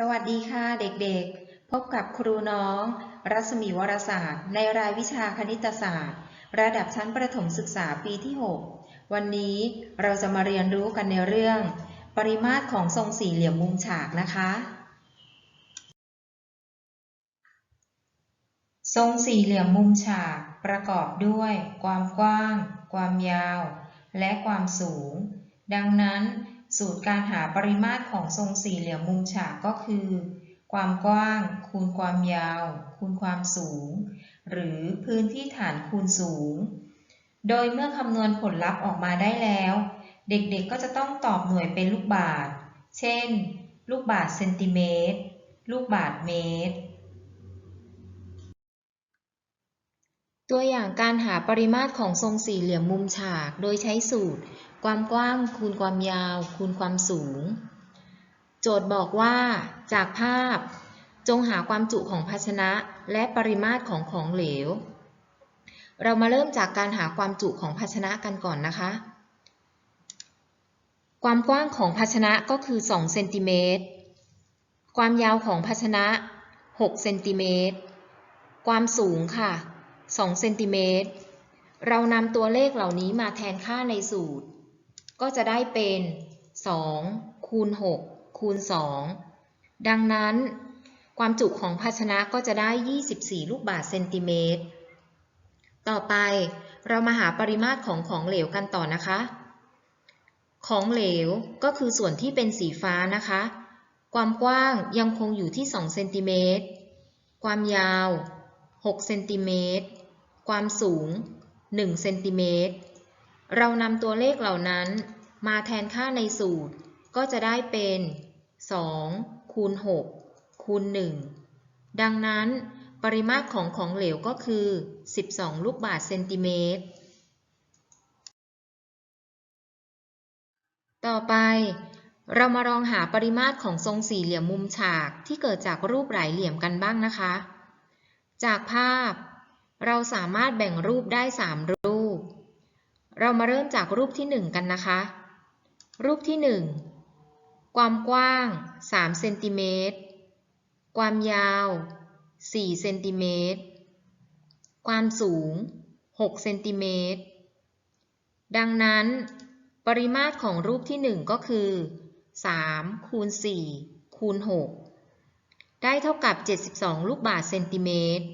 สวัสดีค่ะเด็กๆ พบกับครูน้อง รัศมีวรศาสตร์ ในรายวิชาคณิตศาสตร์ ระดับชั้นประถมศึกษาปีที่ 6 วันนี้เราจะมาเรียนรู้กันในเรื่อง ปริมาตรของทรงสี่เหลี่ยมมุมฉากนะคะ ทรงสี่เหลี่ยมมุมฉากประกอบด้วย ความกว้าง ความยาว และความสูง ดังนั้น สูตรการหาปริมาตรของทรงสี่เหลี่ยมมุมฉากก็คือ ความกว้าง คูณความยาว คูณความสูง หรือพื้นที่ฐานคูณสูง โดยเมื่อคำนวณผลลัพธ์ออกมาได้แล้ว เด็กๆก็จะต้องตอบหน่วยเป็นลูกบาศก์เช่น ลูกบาศก์เซนติเมตร ลูกบาศก์เมตร ตัวอย่างการหาปริมาตรของทรงสี่เหลี่ยมมุมฉาก โดยใช้สูตร ความกว้างคูณความยาว คูณความสูง โจทย์บอกว่า จากภาพ จงหาความจุของภาชนะและปริมาตรของของเหลว เรามาเริ่มจากการหาความจุของภาชนะกันก่อนนะคะ ความกว้างของภาชนะก็คือ2เซนติเมตร ความยาวของภาชนะ6เซนติเมตร ความสูงค่ะ 2เซนติเมตร เรานำตัวเลขเหล่านี้มาแทนค่าในสูตร ก็จะได้เป็น 2 คูณ 6 คูณ 2 ดังนั้น ความจุของภาชนะก็จะได้ 24 ลูกบาศก์เซนติเมตร ต่อไปเรามาหาปริมาตรของของเหลวกันต่อนะคะ ของเหลวก็คือส่วนที่เป็นสีฟ้านะคะ ความกว้างยังคงอยู่ที่ 2 เซนติเมตร ความยาว 6 เซนติเมตร ความสูง1เซนติเมตร เรานำตัวเลขเหล่านั้นมาแทนค่าในสูตร ก็จะได้เป็น 2 คูณ 6 คูณ 1 ดังนั้นปริมาตรของของเหลวก็คือ 12 ลูกบาศก์เซนติเมตร ต่อไปเรามาลองหาปริมาตรของทรงสี่เหลี่ยมมุมฉากที่เกิดจากรูปหลายเหลี่ยมกันบ้างนะคะ จากภาพ เราสามารถแบ่งรูปได้ 3 รูป เรามาเริ่มจากรูปที่ 1 กันนะคะ รูปที่ 1 ความกว้าง 3 เซนติเมตร ความยาว 4 เซนติเมตร ความสูง 6 เซนติเมตร ดังนั้น ปริมาตรของรูปที่ 1 ก็คือ3คูณ4คูณ6ได้เท่ากับ 72 ลูกบาศก์เซนติเมตร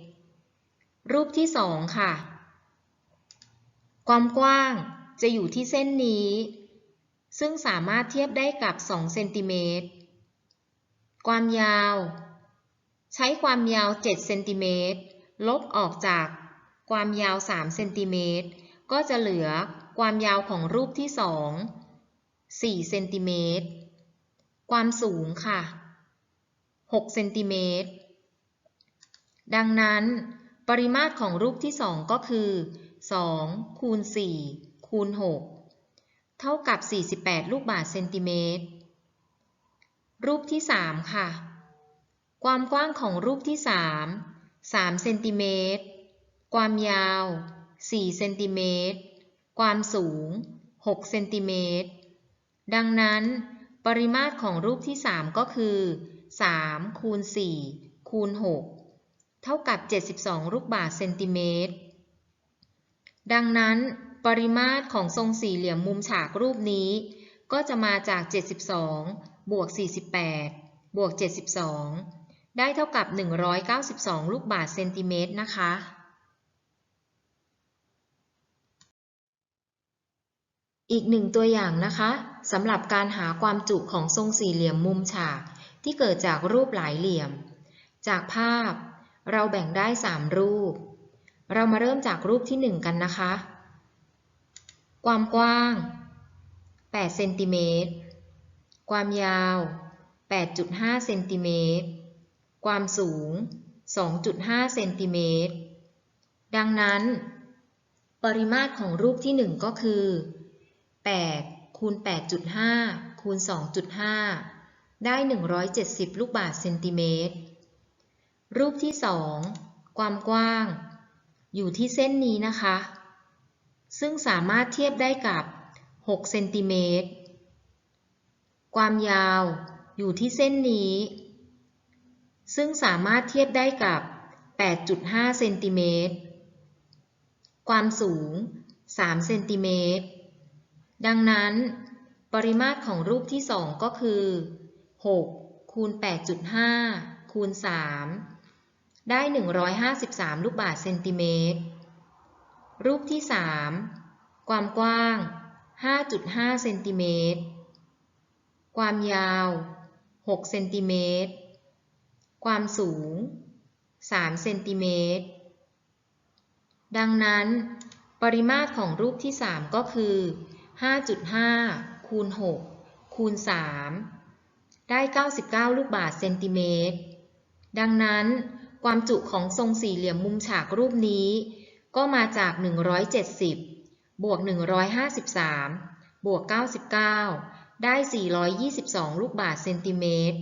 รูปที่2ค่ะ ความกว้างจะอยู่ที่เส้นนี้ ซึ่งสามารถเทียบได้กับ2เซนติเมตร ความยาว ใช้ความยาว7เซนติเมตรลบออกจากความยาว3เซนติเมตรก็จะเหลือความยาวของรูปที่2 4เซนติเมตร ความสูงค่ะ6เซนติเมตร ดังนั้น ปริมาตรของรูปที่ 2 ก็คือ 2 คูณ 4 คูณ 6 เท่ากับ 48 ลูกบาศก์เซนติเมตร รูปที่ 3 ค่ะ ความกว้างของรูปที่ 3 3 เซนติเมตร ความยาว 4 เซนติเมตร ความสูง 6 เซนติเมตร ดังนั้น ปริมาตรของรูปที่ 3 ก็คือ 3 คูณ 4 คูณ 6 เท่ากับ 72 ลูกบาศก์เซนติเมตร ดังนั้นปริมาตรของทรงสี่เหลี่ยมมุมฉากรูปนี้ ก็จะมาจาก 72 บวก 48 บวก 72 ได้เท่ากับ 192 ลูกบาศก์เซนติเมตรนะคะอีกหนึ่งตัวอย่างนะคะสำหรับการหาความจุของทรงสี่เหลี่ยมมุมฉากที่เกิดจากรูปหลายเหลี่ยม จากภาพ เราแบ่งได้ 3 รูป เรามาเริ่มจากรูปที่ 1 กันนะคะ ความกว้าง 8 เซนติเมตร ความยาว 8.5 เซนติเมตร ความสูง 2.5 เซนติเมตร ดังนั้น ปริมาตรของรูปที่ 1 ก็คือ 8 คูณ 8.5 คูณ 2.5 ได้ 170 ลูกบาศก์เซนติเมตร รูปที่ 2 ความกว้าง อยู่ที่เส้นนี้นะคะ ซึ่งสามารถเทียบได้กับ6เซนติเมตร ความยาวอยู่ที่เส้นนี้ ซึ่งสามารถเทียบได้กับ 8.5 เซนติเมตร ความสูง 3 เซนติเมตร ดังนั้น ปริมาตรของรูปที่ 2 ก็คือ 6 คูณ 8.5 คูณ 3 ได้ 153 ลูกบาศก์เซนติเมตร รูปที่ 3 ความกว้าง 5.5 เซนติเมตร ความยาว 6 เซนติเมตร ความสูง 3 เซนติเมตร ดังนั้น ปริมาตรของรูปที่ 3 ก็คือ 5.5 คูณ 6 คูณ 3 ได้ 99 ลูกบาศก์เซนติเมตร ดังนั้น ความจุของทรงสี่เหลี่ยมมุมฉากรูปนี้ ก็มาจาก 170 บวก 153 บวก 99 ได้ 422 ลูกบาศก์เซนติเมตร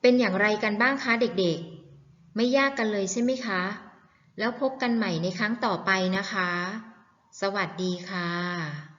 เป็นอย่างไรกันบ้างคะเด็กๆ ไม่ยากกันเลยใช่ไหมคะ แล้วพบกันใหม่ในครั้งต่อไปนะคะ สวัสดีค่ะ